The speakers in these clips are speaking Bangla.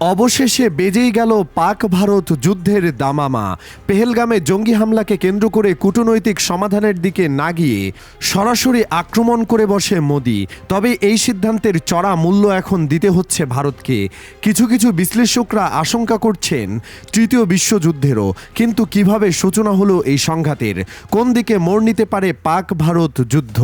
অবশেষে বেজেই গেল পাক ভারত যুদ্ধের দামামা। পেহেলগামে জঙ্গি হামলাকে কেন্দ্র করে কূটনৈতিক সমাধানের দিকে না গিয়ে সরাসরি আক্রমণ করে বসে মোদি। তবে এই সিদ্ধান্তের চড়া মূল্য এখন দিতে হচ্ছে ভারতকে। কিছু কিছু বিশ্লেষকরা আশঙ্কা করছেন, তৃতীয় বিশ্বযুদ্ধেরও। কিন্তু কীভাবে সূচনা হলো এই সংঘাতের? কোন দিকে মোড় নিতে পারে পাক ভারত যুদ্ধ?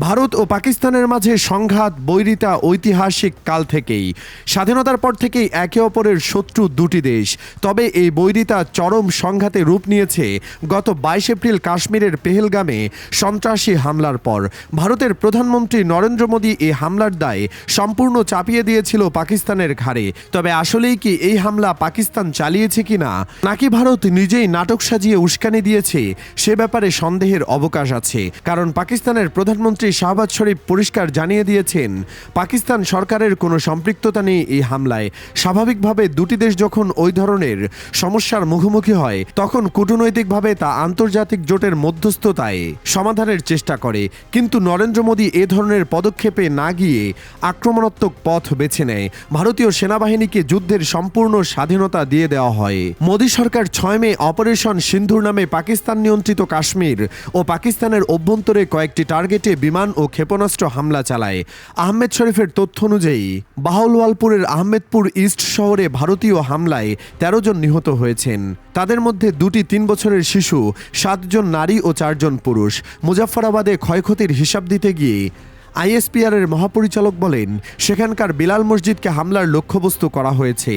ভারত ও পাকিস্তানের মাঝে সংঘাত, বৈরিতা, ঐতিহাসিক কাল থেকেই। স্বাধীনতার পর থেকেই একে অপরের শত্রু দুটি দেশ। তবে এই বৈরিতা চরম সংঘাতে রূপ নিয়েছে। গত বাইশ এপ্রিল কাশ্মীরের পেহেলগামে সন্ত্রাসী হামলার পর। ভারতের প্রধানমন্ত্রী নরেন্দ্র মোদী এই হামলার দায় সম্পূর্ণ চাপিয়ে দিয়েছিল পাকিস্তানের ঘাড়ে। তবে আসলেই কি এই হামলা পাকিস্তান চালিয়েছে কিনা নাকি ভারত নিজেই নাটক সাজিয়ে উস্কানি দিয়েছে? সে ব্যাপারে সন্দেহের অবকাশ আছে। কারণ পাকিস্তানের প্রধানমন্ত্রী শাহবাজ শরীফ পরিষ্কার জানিয়ে দিয়েছেন, পাকিস্তান সরকারের কোনো সম্পৃক্ততা নেই এই হামলায়। স্বাভাবিকভাবে দুটি দেশ যখন ওই ধরনের সমস্যার মুখোমুখি হয়, তখন কূটনৈতিকভাবে তা আন্তর্জাতিক জোটের মধ্যস্থতায় সমাধানের চেষ্টা করে। কিন্তু নরেন্দ্র মোদী এ ধরনের পদক্ষেপে না গিয়ে আক্রমণাত্মক পথ বেছে নেয়। ভারতীয় সেনাবাহিনীকে যুদ্ধের সম্পূর্ণ স্বাধীনতা দিয়ে দেওয়া হয়। মোদী সরকার ছয় মে অপারেশন সিন্ধুর নামে পাকিস্তান নিয়ন্ত্রিত কাশ্মীর ও পাকিস্তানের অভ্যন্তরে কয়েকটি টার্গেটে বিমান ও ক্ষেপণাস্ত্র হামলা চালায়। আহমেদ শরীফের তথ্য অনুযায়ী, বাহলওয়ালপুরের আহমেদপুর ইস্ট শহরে ভারতীয় হামলায় তেরো জন নিহত হয়েছেন। তাদের মধ্যে দুটি তিন বছরের শিশু, সাতজন নারী ও চারজন পুরুষ। মুজাফফরাবাদে ক্ষয়ক্ষতির হিসাব দিতে গিয়ে আইএসপিআর এর মহাপরিচালক বলেন, সেখানকার বিলাল মসজিদকে হামলার লক্ষ্যবস্তু করা হয়েছে।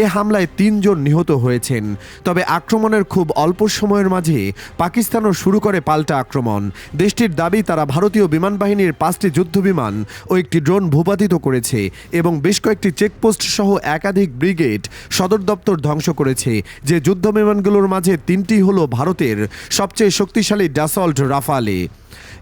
এ হামলায় তিনজন নিহত হয়েছেন। তবে আক্রমণের খুব অল্প সময়ের মাঝে পাকিস্তানও শুরু করে পাল্টা আক্রমণ। দেশটির দাবি, তারা ভারতীয় বিমান বাহিনীর পাঁচটি যুদ্ধবিমান ও একটি ড্রোন ভূপাতিত করেছে এবং বেশ কয়েকটি চেকপোস্ট সহ একাধিক ব্রিগেড সদর দপ্তর ধ্বংস করেছে। যে যুদ্ধ বিমানগুলোর মাঝে তিনটি হলো ভারতের সবচেয়ে শক্তিশালী ডাসল্ট রাফালে।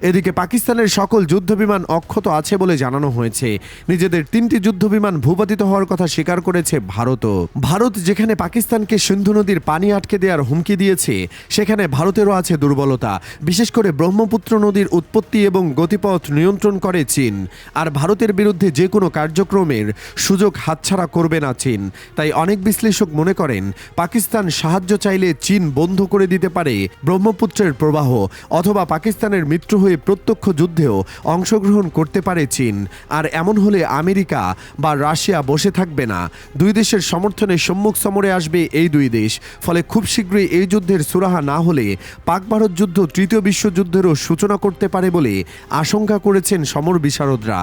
এদিকে পাকিস্তানের সকল যুদ্ধবিমান অক্ষত আছে বলে জানানো হয়েছে। নিজেদের তিনটি যুদ্ধবিমান ভূপাতিত হওয়ার কথা স্বীকার করেছে ভারতও। ভারত যেখানে পাকিস্তানকে সিন্ধু নদীর পানি আটকে দেওয়ার হুমকি দিয়েছে, সেখানে ভারতেরও আছে দুর্বলতা। বিশেষ করে ব্রহ্মপুত্র নদীর উৎপত্তি এবং গতিপথ নিয়ন্ত্রণ করে চীন। আর ভারতের বিরুদ্ধে যে কোনো কার্যক্রমের সুযোগ হাতছাড়া করবে না চীন। তাই অনেক বিশ্লেষক মনে করেন, পাকিস্তান সাহায্য চাইলে চীন বন্ধ করে দিতে পারে ব্রহ্মপুত্রের প্রবাহ, অথবা পাকিস্তানের মিত্র হয়ে প্রত্যক্ষ যুদ্ধেও অংশগ্রহণ করতে পারে চীন। আর এমন হলে আমেরিকা বা রাশিয়া বসে থাকবে না। দুই দেশের সমর্থনে সম্মুখ সমরে আসবে এই দুই দেশ। ফলে খুব শীঘ্রই এই যুদ্ধের সুরাহা না হলে পাক ভারত যুদ্ধ তৃতীয় বিশ্বযুদ্ধেরও সূচনা করতে পারে বলে আশঙ্কা করেছেন সমর বিশারদরা।